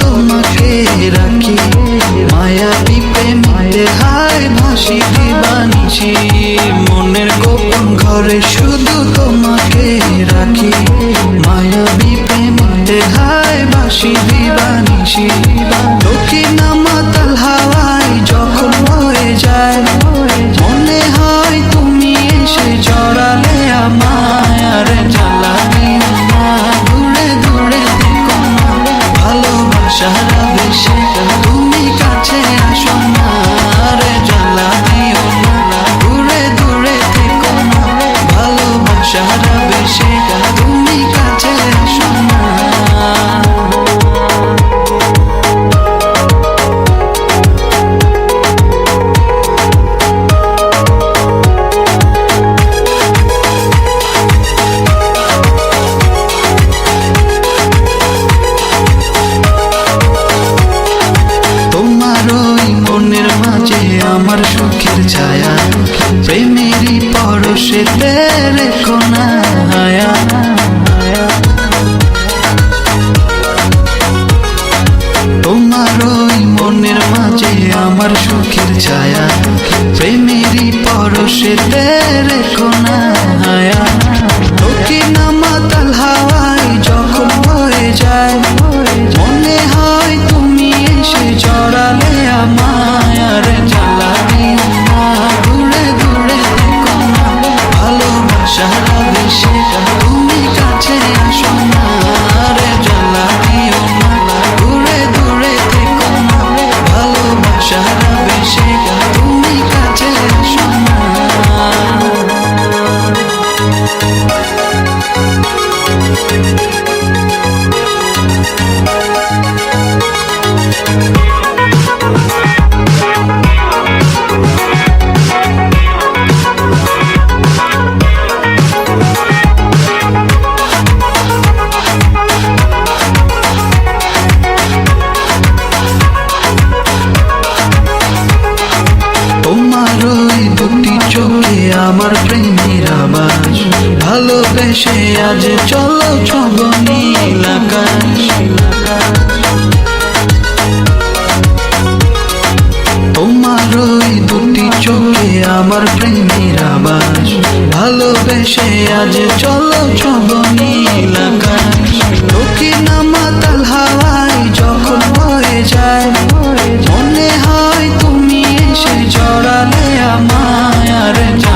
তোমাকে রাখি। মায়া দ্বীপে মায়ে হায় ভাসি দিবানিছি মনের গোপন ঘরে শুধু তোমাকে রাখি। মায়া দ্বীপে মায়ে হায় ভাসি দিবানিছি আমার সুখের ছায়া, প্রেমেরই পরশে তেরে কোনা হায়া তোমার ওই মনের মাঝে আমার সুখের ছায়া, প্রেমেরই পরশে তেরে কোনা দুটি চলে আমার প্রেমের আবাস ভালোবেসে আজ চলো ছব নীল আকাশ। তোমার ওই দুটি চোখে আমার প্রেমের আবাস ভালোবেসে আজ চলো ছব নীল আকাশ হাওয়ায় যখন হয়ে যায়, মনে হয় 나를